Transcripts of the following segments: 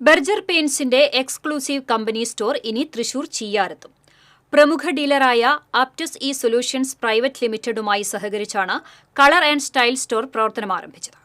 Berger പെയിന്റ്സിന്റെ exclusive company store ഇനി തൃശൂർ ചീയാരത്തും പ്രമുഖ ഡീലറായ ആപ്റ്റസ് ഇ സൊല്യൂഷൻസ് പ്രൈവറ്റ് ലിമിറ്റഡുമായി സഹകരിച്ചാണ് കളർ ആൻഡ് സ്റ്റൈൽ സ്റ്റോർ പ്രവർത്തനം ആരംഭിച്ചത്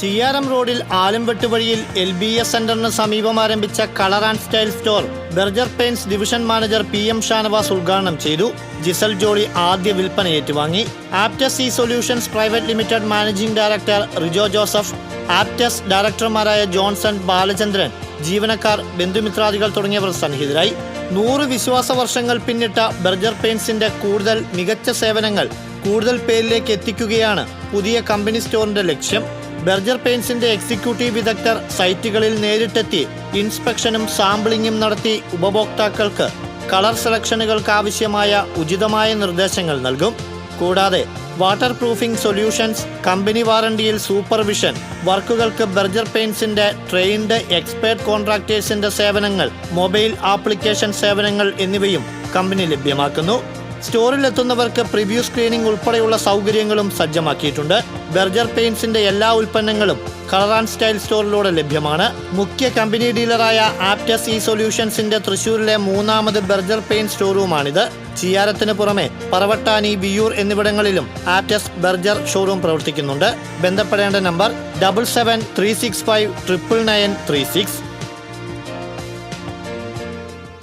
ചിയ്യാരം റോഡിൽ ആലംവെട്ട് വഴിയിൽ എൽ ബി എസ് സെന്ററിന് സമീപം ആരംഭിച്ച colour and style store Berger paints division manager P M Shanavas ഉദ്ഘാടനം ചെയ്തു. ജിസൽ ജോളി ആദ്യ വിൽപ്പന ഏറ്റുവാങ്ങി. Aptus E solutions private limited managing director Rijo Joseph Aptus ഡയറക്ടർമാരായ Johnson Balachandran ജീവനക്കാർ ബന്ധുമിത്രാദികൾ തുടങ്ങിയവർ സന്നിഹിതരായി. നൂറ് വിശ്വാസ വർഷങ്ങൾ പിന്നിട്ട ബെർജർ പെയിൻസിന്റെ കൂടുതൽ മികച്ച സേവനങ്ങൾ കൂടുതൽ പേരിലേക്ക് എത്തിക്കുകയാണ് പുതിയ കമ്പനി സ്റ്റോറിന്റെ ലക്ഷ്യം. ബർജർ പെയിൻസിന്റെ എക്സിക്യൂട്ടീവ് വിദഗ്ധർ സൈറ്റുകളിൽ നേരിട്ടെത്തി ഇൻസ്പെക്ഷനും സാമ്പിളിങ്ങും നടത്തി ഉപഭോക്താക്കൾക്ക് കളർ സെലക്ഷനുകൾക്ക് ആവശ്യമായ ഉചിതമായ നിർദ്ദേശങ്ങൾ നൽകും. കൂടാതെ വാട്ടർ പ്രൂഫിംഗ് സൊല്യൂഷൻസ് കമ്പനി വാറണ്ടിയിൽ സൂപ്പർവിഷൻ വർക്കുകൾക്ക് ബെർജർ പെയിൻസിന്റെ ട്രെയിൻഡ് എക്സ്പേർട്ട് കോൺട്രാക്ടേഴ്സിന്റെ സേവനങ്ങൾ മൊബൈൽ ആപ്ലിക്കേഷൻ സേവനങ്ങൾ എന്നിവയും കമ്പനി ലഭ്യമാക്കുന്നു. സ്റ്റോറിൽ എത്തുന്നവർക്ക് പ്രിവ്യൂ സ്ക്രീനിംഗ് ഉൾപ്പെടെയുള്ള സൗകര്യങ്ങളും സജ്ജമാക്കിയിട്ടുണ്ട്. ബെർജർ പെയിന്റ്സിന്റെ എല്ലാ ഉൽപ്പന്നങ്ങളും കളർ ആൻഡ് സ്റ്റൈൽ സ്റ്റോറിലൂടെ ലഭ്യമാണ്. മുഖ്യ കമ്പനി ഡീലറായ ആപ്റ്റസ് ഇ സൊല്യൂഷൻസിന്റെ തൃശൂരിലെ മൂന്നാമത് ബെർജർ പെയിന്റ് സ്റ്റോറൂമാണിത് ചിയാരത്തിന് പുറമെ പറവട്ടാനി വിയൂർ എന്നിവിടങ്ങളിലും ആപ്റ്റസ് ബെർജർ ഷോറൂം പ്രവർത്തിക്കുന്നുണ്ട്. ബന്ധപ്പെടേണ്ട number double seven three six five triple nine three six.